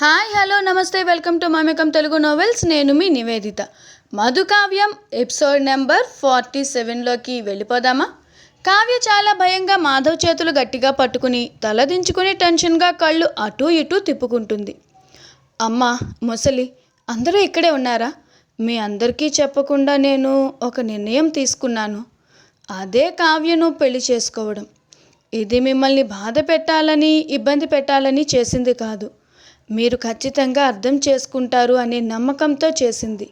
Hi hello నమస్తే welcome to Mamekam Telugu novels. నేను మీ Niveditha. Madhukavyam episode number forty సెవెన్లోకి వెళ్ళిపోదామా? కావ్య చాలా భయంగా మాధవ్ చేతులు గట్టిగా పట్టుకుని తలదించుకుని టెన్షన్గా కళ్ళు అటూ ఇటూ తిప్పుకుంటుంది. అమ్మా ముసలి అందరూ ఇక్కడే ఉన్నారా? మీ అందరికీ చెప్పకుండా నేను ఒక నిర్ణయం తీసుకున్నాను. అదే కావ్యను పెళ్ళి చేసుకోవడం. ఇది మిమ్మల్ని బాధ పెట్టాలని ఇబ్బంది పెట్టాలని చేసింది కాదు. మీరు ఖచ్చితంగా అర్థం చేసుకుంటారు అనే నమ్మకంతో చేసింది.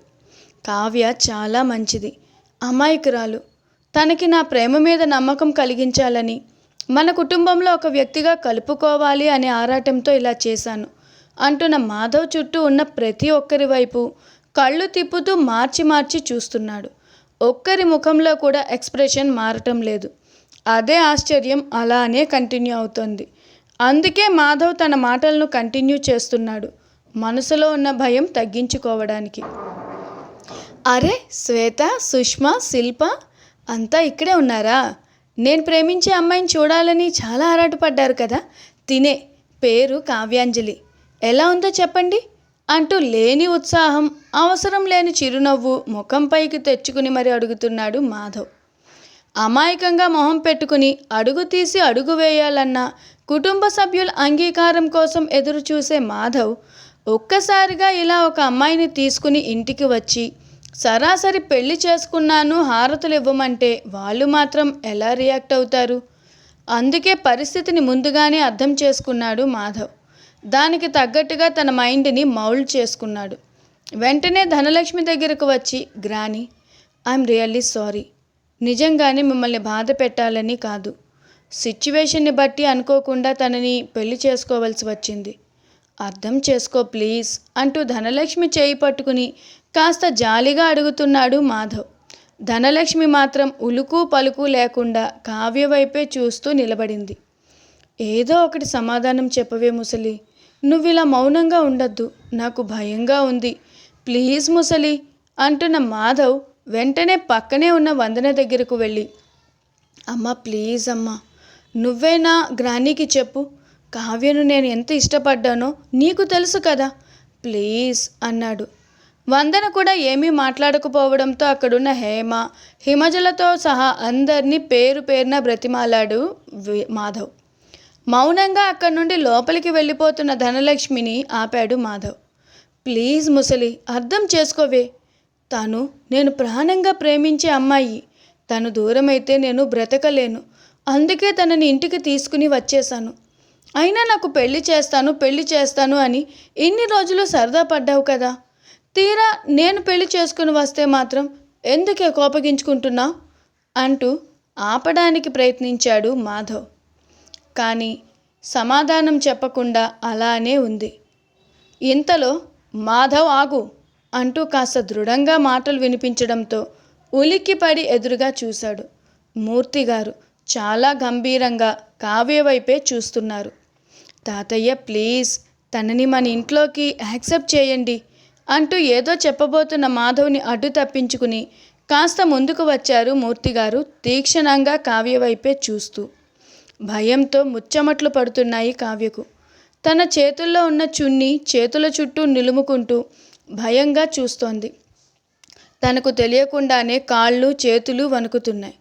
కావ్య చాలా మంచిది. అమాయకురాలు. తనకి నా ప్రేమ మీద నమ్మకం కలిగించాలని మన కుటుంబంలో ఒక వ్యక్తిగా కలుపుకోవాలి అనే ఆరాటంతో ఇలా చేశాను. అంటున్న మాధవ్ చుట్టూ ఉన్న ప్రతి ఒక్కరి వైపు కళ్ళు తిప్పుతూ మార్చి మార్చి చూస్తున్నాడు. ఒక్కరి ముఖంలో కూడా ఎక్స్ప్రెషన్ మారటం లేదు. అదే ఆశ్చర్యం అలానే కంటిన్యూ అవుతోంది. అందుకే మాధవ్ తన మాటలను కంటిన్యూ చేస్తున్నాడు. మనసులో ఉన్న భయం తగ్గించుకోవడానికి. అరే శ్వేత సుష్మా శిల్ప అంతా ఇక్కడే ఉన్నారా? నేను ప్రేమించే అమ్మాయిని చూడాలని చాలా ఆరాటపడ్డారు కదా. తినే పేరు కావ్యాంజలి. ఎలా ఉందో చెప్పండి? అంటూ లేని ఉత్సాహం అవసరం లేని చిరునవ్వు ముఖంపైకి తెచ్చుకుని మరి అడుగుతున్నాడు మాధవ్. అమాయకంగా మొహం పెట్టుకుని అడుగు తీసి అడుగు వేయాలన్న కుటుంబ సభ్యుల అంగీకారం కోసం ఎదురు చూసే మాధవ్ ఒక్కసారిగా ఇలా ఒక అమ్మాయిని తీసుకుని ఇంటికి వచ్చి సరాసరి పెళ్ళి చేసుకున్నాను హారతులు ఇవ్వమంటే వాళ్ళు మాత్రం ఎలా రియాక్ట్ అవుతారు అందుకే పరిస్థితిని ముందుగానే అర్థం చేసుకున్నాడు మాధవ్. దానికి తగ్గట్టుగా తన మైండ్ని మౌల్డ్ చేసుకున్నాడు. వెంటనే ధనలక్ష్మి దగ్గరకు వచ్చి గ్రాని ఐఎమ్ రియల్లీ సారీ. నిజంగానే మిమ్మల్ని బాధ పెట్టాలని కాదు. సిచ్యువేషన్ని బట్టి అనుకోకుండా తనని పెళ్ళి చేసుకోవాల్సి వచ్చింది. అర్థం చేసుకో ప్లీజ్ అంటూ ధనలక్ష్మి చేయి పట్టుకుని కాస్త జాలిగా అడుగుతున్నాడు మాధవ్. ధనలక్ష్మి మాత్రం ఉలుకు పలుకు లేకుండా కావ్య వైపే చూస్తూ నిలబడింది. ఏదో ఒకటి సమాధానం చెప్పవే ముసలి. నువ్వు ఇలా మౌనంగా ఉండొద్దు. నాకు భయంగా ఉంది. ప్లీజ్ ముసలి అంటున్న మాధవ్ వెంటనే పక్కనే ఉన్న వందన దగ్గరకు వెళ్ళి అమ్మ ప్లీజ్ అమ్మా నువ్వేనా గ్రానీకి చెప్పు. కావ్యను నేను ఎంత ఇష్టపడ్డానో నీకు తెలుసు కదా. ప్లీజ్ అన్నాడు. వందన కూడా ఏమీ మాట్లాడకపోవడంతో అక్కడున్న హేమ హిమజలతో సహా అందరినీ పేరు పేరున బ్రతిమాలాడు మాధవ్. మౌనంగా అక్కడి నుండి లోపలికి వెళ్ళిపోతున్న ధనలక్ష్మిని ఆపాడు మాధవ్. ప్లీజ్ ముసలి అర్థం చేసుకోవే. తను నేను ప్రాణంగా ప్రేమించే అమ్మాయి. తను దూరమైతే నేను బ్రతకలేను. అందుకే తనని ఇంటికి తీసుకుని వచ్చేసాను అయినా నాకు పెళ్ళి చేస్తాను పెళ్ళి చేస్తాను అని ఇన్ని రోజులు సరదా పడ్డావు కదా. తీరా నేను పెళ్ళి చేసుకుని వస్తే మాత్రం ఎందుకే కోపగించుకుంటున్నా? అంటూ ఆపడానికి ప్రయత్నించాడు మాధవ్. కానీ సమాధానం చెప్పకుండా అలానే ఉంది. ఇంతలో మాధవ్ ఆగు. అంటూ కాస్త దృఢంగా మాటలు వినిపించడంతో ఉలిక్కిపడి ఎదురుగా చూశాడు. మూర్తిగారు చాలా గంభీరంగా కావ్య వైపే చూస్తున్నారు. తాతయ్య ప్లీజ్ తనని మన ఇంట్లోకి యాక్సెప్ట్ చేయండి అంటూ ఏదో చెప్పబోతున్న మాధవ్ని అడ్డు తప్పించుకుని కాస్త ముందుకు వచ్చారు మూర్తి గారు తీక్షణంగా కావ్య వైపే చూస్తూ. భయంతో ముచ్చమట్లు పడుతున్నాయి కావ్యకు. తన చేతుల్లో ఉన్న చున్ని చేతుల చుట్టూ నిలుముకుంటూ భయంగా చూస్తోంది. తనకు తెలియకుండానే కాళ్ళు చేతులు వణుకుతున్నాయి.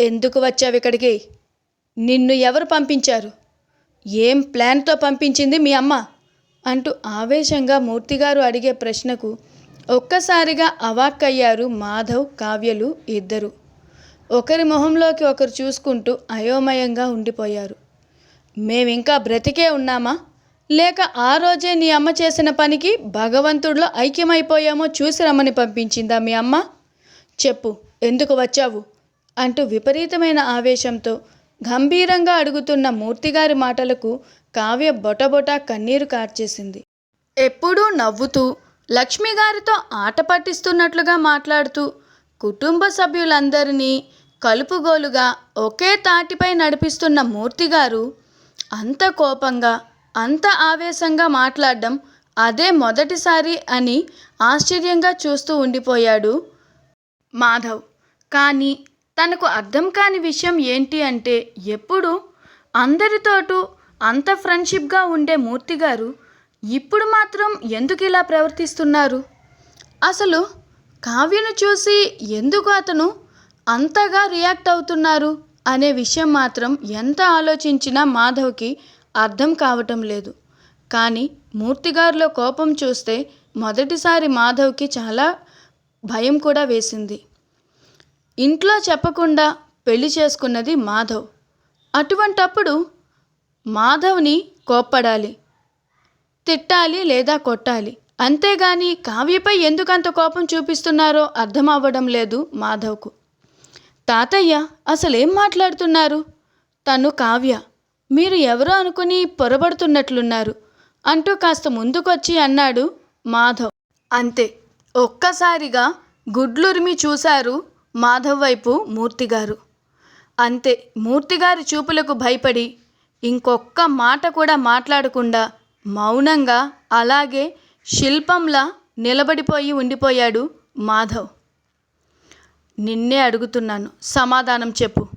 ఎందుకు వచ్చావు ఇక్కడికి? నిన్ను ఎవరు పంపించారు? ఏం ప్లాన్తో పంపించింది మీ అమ్మ? అంటూ ఆవేశంగా మూర్తిగారు అడిగే ప్రశ్నకు ఒక్కసారిగా అవాక్కయ్యారు మాధవ్ కావ్యలు ఇద్దరు. ఒకరి మొహంలోకి ఒకరు చూసుకుంటూ అయోమయంగా ఉండిపోయారు. మేమింకా బ్రతికే ఉన్నామా? లేక ఆ రోజే నీ అమ్మ చేసిన పనికి భగవంతుడిలో ఐక్యమైపోయామో చూసి రమ్మని పంపించిందా మీ అమ్మ? చెప్పు ఎందుకు వచ్చావు? అంటూ విపరీతమైన ఆవేశంతో గంభీరంగా అడుగుతున్న మూర్తిగారి మాటలకు కావ్య బొటబొట కన్నీరు కార్చేసింది. ఎప్పుడూ నవ్వుతూ లక్ష్మి గారితో ఆట పట్టిస్తున్నట్లుగా మాట్లాడుతూ కుటుంబ సభ్యులందరినీ కలుపుగోలుగా ఒకే తాటిపై నడిపిస్తున్న మూర్తిగారు అంత కోపంగా అంత ఆవేశంగా మాట్లాడడం అదే మొదటిసారి అని ఆశ్చర్యంగా చూస్తూ ఉండిపోయాడు మాధవ్. కానీ తనకు అర్థం కాని విషయం ఏంటి అంటే ఎప్పుడు? అందరితోటూ అంత ఫ్రెండ్షిప్గా ఉండే మూర్తి గారు ఇప్పుడు మాత్రం ఎందుకు ఇలా ప్రవర్తిస్తున్నారు? అసలు కావ్యను చూసి ఎందుకు అతను అంతగా రియాక్ట్ అవుతున్నారు? అనే విషయం మాత్రం ఎంత ఆలోచించినా మాధవ్కి అర్థం కావటం లేదు. కానీ మూర్తిగారిలో కోపం చూస్తే మొదటిసారి మాధవ్కి చాలా భయం కూడా వేసింది. ఇంట్లో చెప్పకుండా పెళ్ళి చేసుకున్నది మాధవ్. అటువంటప్పుడు మాధవ్ని కోప్పడాలి. తిట్టాలి లేదా కొట్టాలి. అంతేగాని కావ్యపై ఎందుకంత కోపం చూపిస్తున్నారో అర్థం అవ్వడం లేదు మాధవ్కు. తాతయ్య అసలేం మాట్లాడుతున్నారు? తను కావ్య. మీరు ఎవరో అనుకుని పొరబడుతున్నట్లున్నారు. అంటూ కాస్త ముందుకొచ్చి అన్నాడు మాధవ్. అంతే. ఒక్కసారిగా గుడ్లురిమి చూశారు మాధవ్ వైపు మూర్తిగారు. అంతే. మూర్తిగారి చూపులకు భయపడి ఇంకొక్క మాట కూడా మాట్లాడకుండా మౌనంగా అలాగే శిల్పంలా నిలబడిపోయి ఉండిపోయాడు మాధవ్. నిన్నే అడుగుతున్నాను. సమాధానం చెప్పు.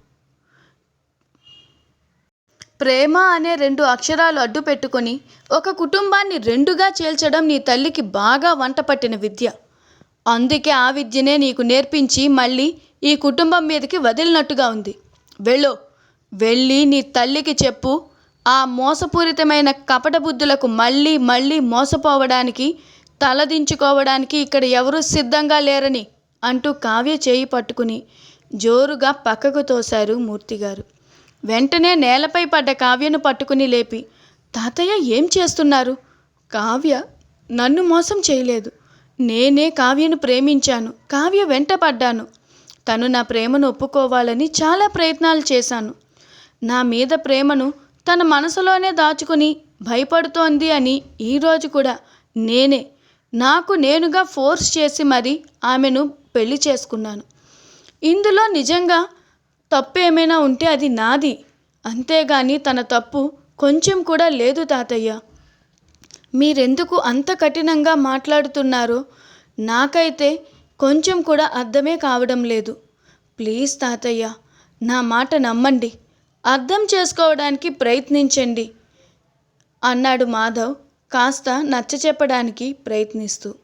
ప్రేమ అనే రెండు అక్షరాలు అడ్డు పెట్టుకొని ఒక కుటుంబాన్ని రెండుగా చేల్చడం నీ తల్లికి బాగా వంట పట్టిన విద్య. అందుకే ఆ విద్యనే నీకు నేర్పించి మళ్ళీ ఈ కుటుంబం మీదకి వదిలినట్టుగా ఉంది. వెళ్ళు వెళ్ళి నీ తల్లికి చెప్పు ఆ మోసపూరితమైన కపట బుద్ధులకు మళ్ళీ మళ్ళీ మోసపోవడానికి తలదించుకోవడానికి ఇక్కడ ఎవరూ సిద్ధంగా లేరని అంటూ కావ్య చేయి పట్టుకుని జోరుగా పక్కకు తోశారు మూర్తిగారు. వెంటనే నేలపై పడ్డ కావ్యను పట్టుకుని లేపి తాతయ్య ఏం చేస్తున్నారు? కావ్య నన్ను మోసం చేయలేదు. నేనే కావ్యను ప్రేమించాను. కావ్య వెంట పడ్డాను. తను నా ప్రేమను ఒప్పుకోవాలని చాలా ప్రయత్నాలు చేశాను. నా మీద ప్రేమను తన మనసులోనే దాచుకుని భయపడుతోంది అని ఈరోజు కూడా నేనే. నాకు నేనుగా ఫోర్స్ చేసి మరి ఆమెను పెళ్ళి చేసుకున్నాను. ఇందులో నిజంగా తప్పు ఏమైనా ఉంటే అది నాది. అంతేగాని తన తప్పు కొంచెం కూడా లేదు తాతయ్య. మీరెందుకు అంత కఠినంగా మాట్లాడుతున్నారో నాకైతే కొంచెం కూడా అర్థమే కావడం లేదు. ప్లీజ్ తాతయ్య నా మాట నమ్మండి. అర్థం చేసుకోవడానికి ప్రయత్నించండి అన్నాడు మాధవ్ కాస్త నచ్చ చెప్పడానికి ప్రయత్నిస్తూ.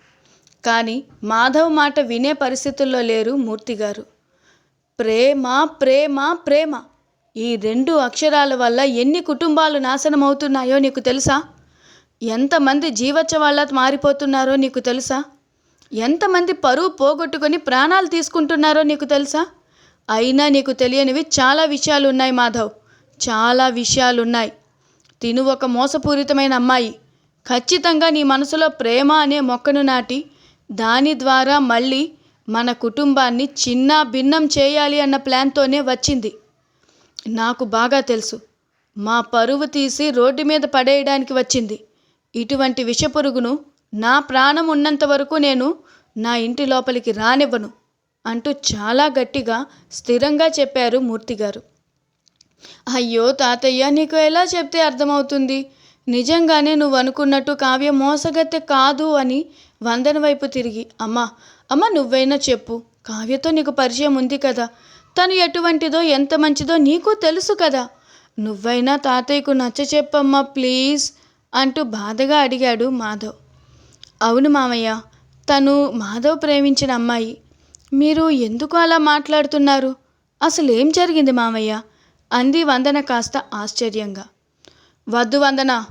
కానీ మాధవ్ మాట వినే పరిస్థితుల్లో లేరు మూర్తిగారు. ప్రేమ ప్రేమ ప్రేమ. ఈ రెండు అక్షరాల వల్ల ఎన్ని కుటుంబాలు నాశనమవుతున్నాయో నీకు తెలుసా? ఎంతమంది జీవచ్చవాళ్ళ మారిపోతున్నారో నీకు తెలుసా? ఎంతమంది పరువు పోగొట్టుకొని ప్రాణాలు తీసుకుంటున్నారో నీకు తెలుసా? అయినా నీకు తెలియనివి చాలా విషయాలు ఉన్నాయి మాధవ్. చాలా విషయాలు ఉన్నాయి తిను ఒక మోసపూరితమైన అమ్మాయి. ఖచ్చితంగా నీ మనసులో ప్రేమ అనే మొక్కను నాటి దాని ద్వారా మళ్ళీ మన కుటుంబాన్ని చిన్న భిన్నం చేయాలి అన్న ప్లాన్తోనే వచ్చింది. నాకు బాగా తెలుసు. మా పరువు తీసి రోడ్డు మీద పడేయడానికి వచ్చింది. ఇటువంటి విషపురుగును నా ప్రాణం ఉన్నంత వరకు నేను నా ఇంటి లోపలికి రానివ్వను అంటూ చాలా గట్టిగా స్థిరంగా చెప్పారు మూర్తిగారు అయ్యో తాతయ్య నీకు ఎలా చెప్తే అర్థమవుతుంది? నిజంగానే నువ్వు అనుకున్నట్టు కావ్య మోసగత్తె కాదు అని వందన వైపు తిరిగి అమ్మా అమ్మ నువ్వైనా చెప్పు. కావ్యతో నీకు పరిచయం ఉంది కదా. తను ఎటువంటిదో ఎంత మంచిదో నీకు తెలుసు కదా. నువ్వైనా తాతయ్యకు నచ్చ చెప్పమ్మా ప్లీజ్ అంటూ బాధగా అడిగాడు మాధవ్. అవును మామయ్య తను మాధవ్ ప్రేమించిన అమ్మాయి. మీరు ఎందుకు అలా మాట్లాడుతున్నారు? అసలు ఏం జరిగింది మామయ్య? అంది వందన కాస్త ఆశ్చర్యంగా. వద్దు వందన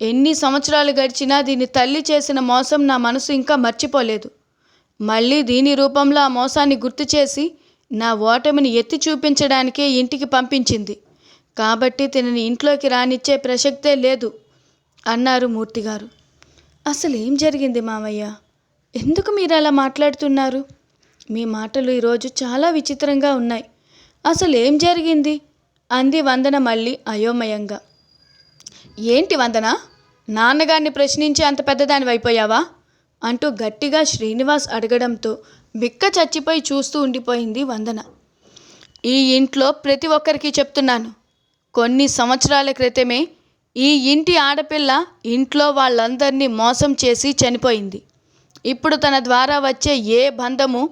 ఎన్ని సంవత్సరాలు గడిచినా దీన్ని తల్లి చేసిన మోసం నా మనసు ఇంకా మర్చిపోలేదు. మళ్ళీ దీని రూపంలో ఆ మోసాన్ని గుర్తు చేసి నా ఓటమిని ఎత్తి చూపించడానికే ఇంటికి పంపించింది. కాబట్టి తనని ఇంట్లోకి రానిచ్చే ప్రసక్తే లేదు అన్నారు మూర్తిగారు. అసలు ఏం జరిగింది మామయ్య ఎందుకు మీరు అలా మాట్లాడుతున్నారు? మీ మాటలు ఈరోజు చాలా విచిత్రంగా ఉన్నాయి. అసలు ఏం జరిగింది? అంది వందన మళ్ళీ అయోమయంగా. ఏంటి వందన? నాన్నగారిని ప్రశ్నించి అంత పెద్దదానివైపోయావా? అంటూ గట్టిగా శ్రీనివాస్ అడగడంతో బిక్క చచ్చిపోయి చూస్తూ ఉండిపోయింది వందన. ఈ ఇంట్లో ప్రతి ఒక్కరికి చెప్తున్నాను కొన్ని సంవత్సరాల క్రితమే ఈ ఇంటి ఆడపిల్ల ఇంట్లో వాళ్ళందరినీ మోసం చేసి చనిపోయింది. ఇప్పుడు తన ద్వారా వచ్చే ఏ బంధము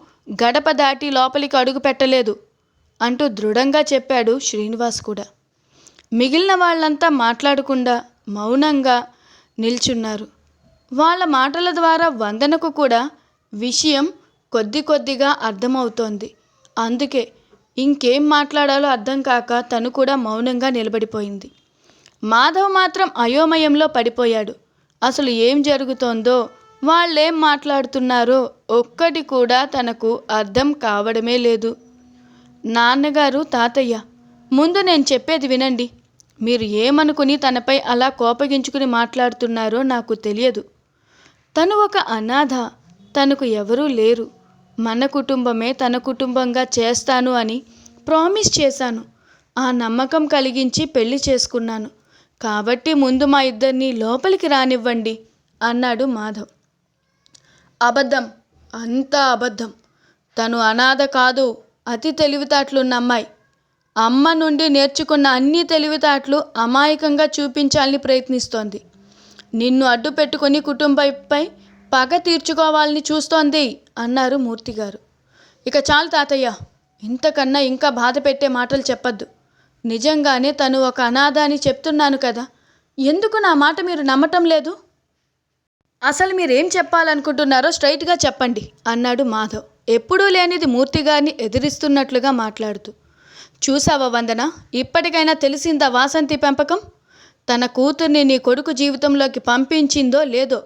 గడప దాటి లోపలికి అడుగు పెట్టలేదు అంటూ దృఢంగా చెప్పాడు శ్రీనివాస్ కూడా. మిగిలిన వాళ్ళంతా మాట్లాడకుండా మౌనంగా నిల్చున్నారు. వాళ్ళ మాటల ద్వారా వందనకు కూడా విషయం కొద్ది కొద్దిగా అర్థమవుతోంది. అందుకే ఇంకేం మాట్లాడాలో అర్థం కాక తను కూడా మౌనంగా నిలబడిపోయింది. మాధవ్ మాత్రం అయోమయంలో పడిపోయాడు. అసలు ఏం జరుగుతోందో వాళ్ళేం మాట్లాడుతున్నారో ఒక్కటి కూడా తనకు అర్థం కావడమే లేదు. నాన్నగారు తాతయ్య ముందు నేను చెప్పేది వినండి. మీరు ఏమనుకుని తనపై అలా కోపగించుకుని మాట్లాడుతున్నారో నాకు తెలియదు. తను ఒక అనాథ తనకు ఎవరూ లేరు. మన కుటుంబమే తన కుటుంబంగా చేస్తాను అని ప్రామిస్ చేశాను. ఆ నమ్మకం కలిగించి పెళ్ళి చేసుకున్నాను. కాబట్టి ముందు మా ఇద్దరిని లోపలికి రానివ్వండి అన్నాడు మాధవ్. అబద్ధం అంతా అబద్ధం. తను అనాథ కాదు అతి తెలివితేటలున్న అమ్మాయి. అమ్మ నుండి నేర్చుకున్న అన్ని తెలివితేటలు అమాయకంగా చూపించాలని ప్రయత్నిస్తోంది. నిన్ను అడ్డు పెట్టుకుని కుటుంబంపై పగ తీర్చుకోవాలని చూస్తోంది అన్నారు మూర్తిగారు ఇక చాలు తాతయ్య ఇంతకన్నా ఇంకా బాధ పెట్టే మాటలు చెప్పద్దు. నిజంగానే తను ఒక అనాథ అని చెప్తున్నాను కదా ఎందుకు నా మాట మీరు నమ్మటం లేదు? అసలు మీరేం చెప్పాలనుకుంటున్నారో స్ట్రైట్గా చెప్పండి అన్నాడు మాధవ్. ఎప్పుడూ లేనిది మూర్తిగారిని ఎదిరిస్తున్నట్లుగా మాట్లాడుతూ. చూసావా వందన ఇప్పటికైనా తెలిసిందా వాసంతి పెంపకం? తన కూతుర్ని నీ కొడుకు జీవితంలోకి పంపించిందో లేదో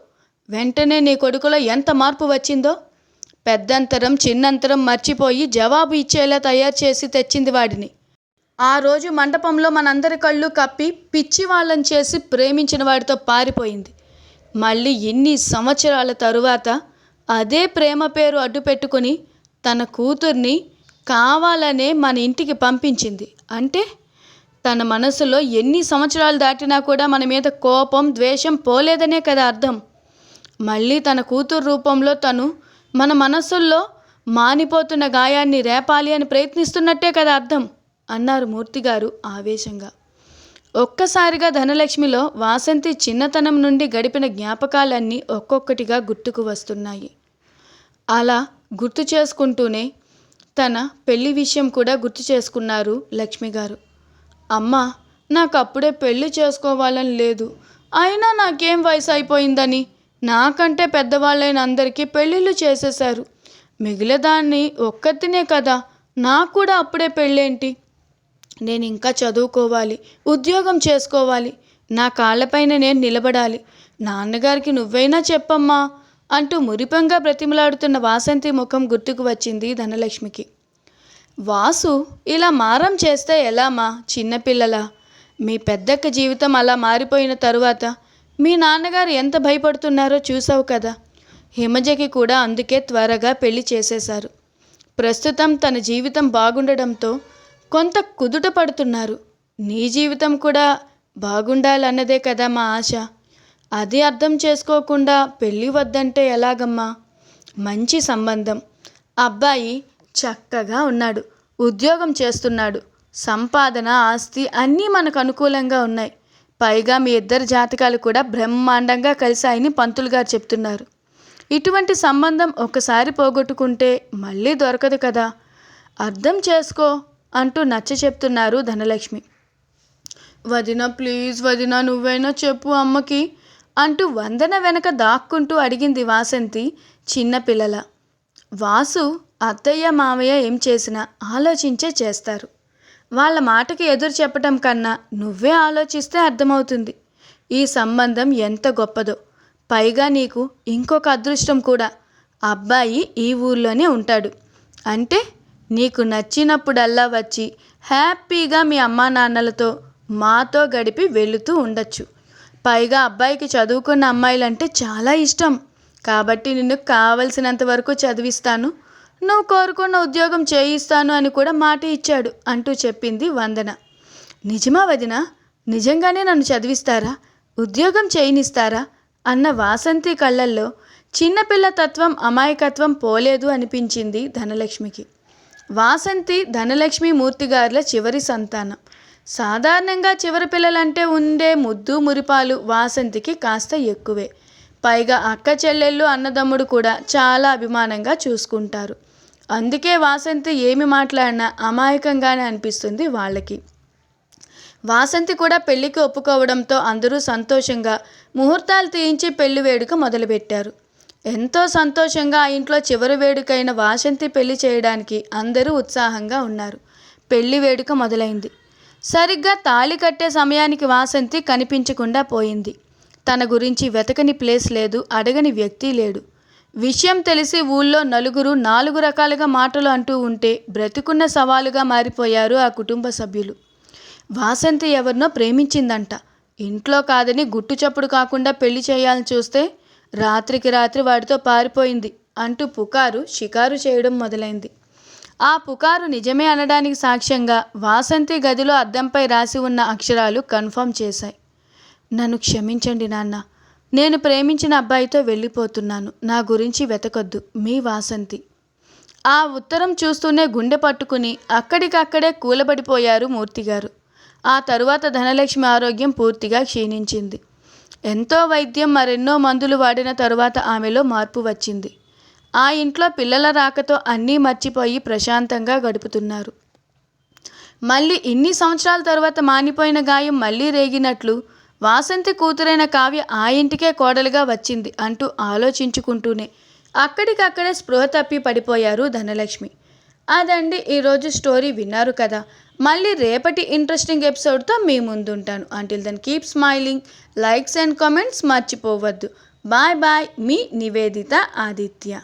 వెంటనే నీ కొడుకులో ఎంత మార్పు వచ్చిందో? పెద్దంతరం చిన్నంతరం మర్చిపోయి జవాబు ఇచ్చేలా తయారు చేసి తెచ్చింది వాడిని. ఆ రోజు మండపంలో మనందరి కళ్ళు కప్పి పిచ్చి వాళ్ళని చేసి ప్రేమించిన వాడితో పారిపోయింది. మళ్ళీ ఇన్ని సంవత్సరాల తరువాత అదే ప్రేమ పేరు అడ్డు పెట్టుకుని తన కూతుర్ని కావాలనే మన ఇంటికి పంపించింది. అంటే తన మనసులో ఎన్ని సంవత్సరాలు దాటినా కూడా మన మీద కోపం ద్వేషం పోలేదనే కదా అర్థం. మళ్ళీ తన కూతురు రూపంలో తను మన మనస్సుల్లో మానిపోతున్న గాయాన్ని రేపాలి అని ప్రయత్నిస్తున్నట్టే కదా అర్థం అన్నారు మూర్తిగారు ఆవేశంగా. ఒక్కసారిగా ధనలక్ష్మిలో వాసంతి చిన్నతనం నుండి గడిపిన జ్ఞాపకాలన్నీ ఒక్కొక్కటిగా గుర్తుకు వస్తున్నాయి. అలా గుర్తు చేసుకుంటూనే తన పెళ్ళి విషయం కూడా గుర్తు చేసుకున్నారు లక్ష్మి గారు. అమ్మ నాకు అప్పుడే పెళ్ళి చేసుకోవాలని లేదు. అయినా నాకేం వయసు అయిపోయిందని? నాకంటే పెద్దవాళ్ళైన అందరికీ పెళ్ళిళ్ళు చేసేశారు. మిగిలిదాన్ని ఒక్కతినే కదా నాకు కూడా అప్పుడే పెళ్ళేంటి? నేను ఇంకా చదువుకోవాలి ఉద్యోగం చేసుకోవాలి నా కాళ్ళపైన నేను నిలబడాలి. నాన్నగారికి నువ్వైనా చెప్పమ్మా అంటూ మురిపంగా బ్రతిమలాడుతున్న వాసంతి ముఖం గుర్తుకు వచ్చింది ధనలక్ష్మికి. వాసు ఇలా మారం చేస్తే ఎలామా చిన్నపిల్లల? మీ పెద్దక్క జీవితం అలా మారిపోయిన తరువాత మీ నాన్నగారు ఎంత భయపడుతున్నారో చూసావు కదా? హిమజకి కూడా అందుకే త్వరగా పెళ్ళి చేసేశారు. ప్రస్తుతం తన జీవితం బాగుండడంతో కొంత కుదుట పడుతున్నారు. నీ జీవితం కూడా బాగుండాలన్నదే కదా మా ఆశ. అది అర్థం చేసుకోకుండా పెళ్ళి వద్దంటే ఎలాగమ్మా? మంచి సంబంధం. అబ్బాయి చక్కగా ఉన్నాడు. ఉద్యోగం చేస్తున్నాడు. సంపాదన ఆస్తి అన్నీ మనకు అనుకూలంగా ఉన్నాయి. పైగా మీ ఇద్దరి జాతకాలు కూడా బ్రహ్మాండంగా కలిశాయని పంతులు గారు చెప్తున్నారు. ఇటువంటి సంబంధం ఒకసారి పోగొట్టుకుంటే మళ్ళీ దొరకదు కదా. అర్థం చేసుకో అంటూ నచ్చ చెప్తున్నారు ధనలక్ష్మి. వదిన ప్లీజ్ వదిన నువ్వైనా చెప్పు అమ్మకి అంటూ వందన వెనక దాక్కుంటూ అడిగింది వాసంతి చిన్నపిల్లల. వాసు అత్తయ్య మావయ్య ఏం చేసినా ఆలోచించే చేస్తారు. వాళ్ళ మాటకి ఎదురు చెప్పటం కన్నా నువ్వే ఆలోచిస్తే అర్థమవుతుంది. ఈ సంబంధం ఎంత గొప్పదో. పైగా నీకు ఇంకొక అదృష్టం కూడా. అబ్బాయి ఈ ఊర్లోనే ఉంటాడు. అంటే నీకు నచ్చినప్పుడల్లా వచ్చి హ్యాపీగా మీ అమ్మా నాన్నలతో మాతో గడిపి వెళుతూ ఉండొచ్చు. పైగా అబ్బాయికి చదువుకున్న అమ్మాయిలంటే చాలా ఇష్టం. కాబట్టి నిన్ను కావలసినంత వరకు చదివిస్తాను. నువ్వు కోరుకున్న ఉద్యోగం చేయిస్తాను అని కూడా మాట ఇచ్చాడు అంటూ చెప్పింది వందన. నిజమా వదిన? నిజంగానే నన్ను చదివిస్తారా? ఉద్యోగం చేయనిస్తారా? అన్న వాసంతి కళ్ళల్లో చిన్నపిల్ల తత్వం అమాయకత్వం పోలేదు అనిపించింది ధనలక్ష్మికి. వాసంతి ధనలక్ష్మి మూర్తిగారుల చివరి సంతానం. సాధారణంగా చివరి పిల్లలంటే ఉండే ముద్దు మురిపాలు వాసంతికి కాస్త ఎక్కువే. పైగా అక్క చెల్లెళ్ళు అన్నదమ్ముడు కూడా చాలా అభిమానంగా చూసుకుంటారు. అందుకే వాసంతి ఏమి మాట్లాడినా అమాయకంగానే అనిపిస్తుంది వాళ్ళకి. వాసంతి కూడా పెళ్ళికి ఒప్పుకోవడంతో అందరూ సంతోషంగా ముహూర్తాలు తీయించి పెళ్ళి వేడుక మొదలుపెట్టారు. ఎంతో సంతోషంగా ఆ ఇంట్లో చివరి వేడుకైన వాసంతి పెళ్ళి చేయడానికి అందరూ ఉత్సాహంగా ఉన్నారు. పెళ్ళి వేడుక మొదలైంది. సరిగ్గా తాళి కట్టే సమయానికి వాసంతి కనిపించకుండా పోయింది. తన గురించి వెతకని ప్లేస్ లేదు అడగని వ్యక్తి లేడు. విషయం తెలిసి ఊళ్ళో నలుగురు నాలుగు రకాలుగా మాటలు అంటూ ఉంటే బ్రతికున్న సవాలుగా మారిపోయారు ఆ కుటుంబ సభ్యులు. వాసంతి ఎవరినో ప్రేమించిందంట. ఇంట్లో కాదని గుట్టు చప్పుడు కాకుండా పెళ్ళి చేయాలని చూస్తే రాత్రికి రాత్రి వాడితో పారిపోయింది అంటూ పుకారు షికారు చేయడం మొదలైంది. ఆ పుకారు నిజమే అనడానికి సాక్ష్యంగా వాసంతి గదిలో అద్దంపై రాసి ఉన్న అక్షరాలు కన్ఫర్మ్ చేశాయి. నన్ను క్షమించండి నాన్న నేను ప్రేమించిన అబ్బాయితో వెళ్ళిపోతున్నాను. నా గురించి వెతకొద్దు. మీ వాసంతి. ఆ ఉత్తరం చూస్తూనే గుండె పట్టుకుని అక్కడికక్కడే కూలబడిపోయారు మూర్తిగారు. ఆ తరువాత ధనలక్ష్మి ఆరోగ్యం పూర్తిగా క్షీణించింది. ఎంతో వైద్యం మరెన్నో మందులు వాడిన తరువాత ఆమెలో మార్పు వచ్చింది. ఆ ఇంట్లో పిల్లల రాకతో అన్నీ మర్చిపోయి ప్రశాంతంగా గడుపుతున్నారు. మళ్ళీ ఇన్ని సంవత్సరాల తర్వాత మానిపోయిన గాయం మళ్ళీ రేగినట్లు వాసంతి కూతురైన కావ్య ఆ ఇంటికే కోడలుగా వచ్చింది అంటూ ఆలోచించుకుంటూనే అక్కడికక్కడే స్పృహ తప్పి పడిపోయారు ధనలక్ష్మి. అదండి ఈరోజు స్టోరీ విన్నారు కదా. మళ్ళీ రేపటి ఇంట్రెస్టింగ్ ఎపిసోడ్తో మీ ముందుంటాను. Until then keep smiling likes and comments మర్చిపోవద్దు. బాయ్ బాయ్ మీ నివేదిత ఆదిత్య.